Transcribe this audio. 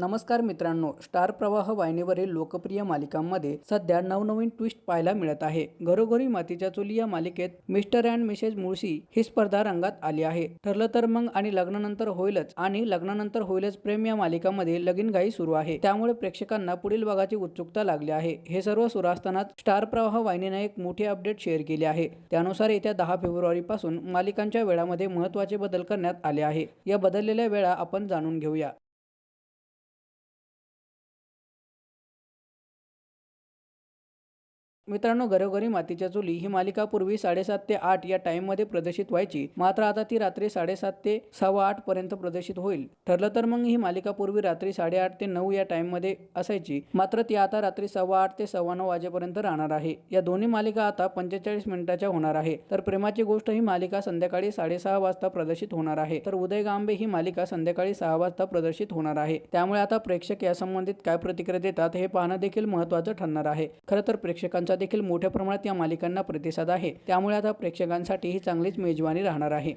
नमस्कार मित्रांनो स्टार प्रवाह वाहिनीवरील लोकप्रिय मालिकांमध्ये सध्या नवनवीन ट्विस्ट पाहायला मिळत आहे. घरोघरी मातीच्या चुली या मालिकेत मिस्टर अँड मिसेस मुळशी ही स्पर्धा रंगात आली आहे. ठरलं तर मग आणि लग्नानंतर होईलच आणि लग्नानंतर होईलच प्रेम या मालिकामध्ये लगीनघाई सुरू आहे. त्यामुळे प्रेक्षकांना पुढील भागाची उत्सुकता लागली आहे. हे सर्व सुरू असतानाच स्टार प्रवाह वाहिनीने एक मोठी अपडेट शेअर केली आहे. त्यानुसार येत्या दहा फेब्रुवारी पासून मालिकांच्या वेळामध्ये महत्त्वाचे बदल करण्यात आले आहे. या बदललेल्या वेळा आपण जाणून घेऊया. मित्रांनो घरोघरी मातीच्या चुली ही मालिका पूर्वी साडेसात ते आठ या टाइममध्ये प्रदर्शित व्हायची. मात्र आता ती रात्री साडेसात ते सव्वा आठ पर्यंत प्रदर्शित होईल. ठरलं तर मग ही मालिका पूर्वी रात्री साडेआठ ते नऊ या टाइममध्ये असायची. मात्र ती आता रात्री सव्वा आठ ते सव्वा नऊ वाजेपर्यंत राहणार आहे. या दोन्ही मालिका आता पंचेचाळीस मिनिटाच्या होणार आहे. तर प्रेमाची गोष्ट ही मालिका संध्याकाळी साडेसहा वाजता प्रदर्शित होणार आहे. तर उदय गांबे ही मालिका संध्याकाळी सहा वाजता प्रदर्शित होणार आहे. त्यामुळे आता प्रेक्षक या संबंधित काय प्रतिक्रिया देतात हे पाहणं देखील महत्त्वाचं ठरणार आहे. खरं तर प्रेक्षकांचा देखील मोठ्या प्रमाणात या मालिकांना प्रतिसाद आहे. त्यामुळे आता प्रेक्षकांसाठी ही चांगलीच मेजवानी राहणार आहे.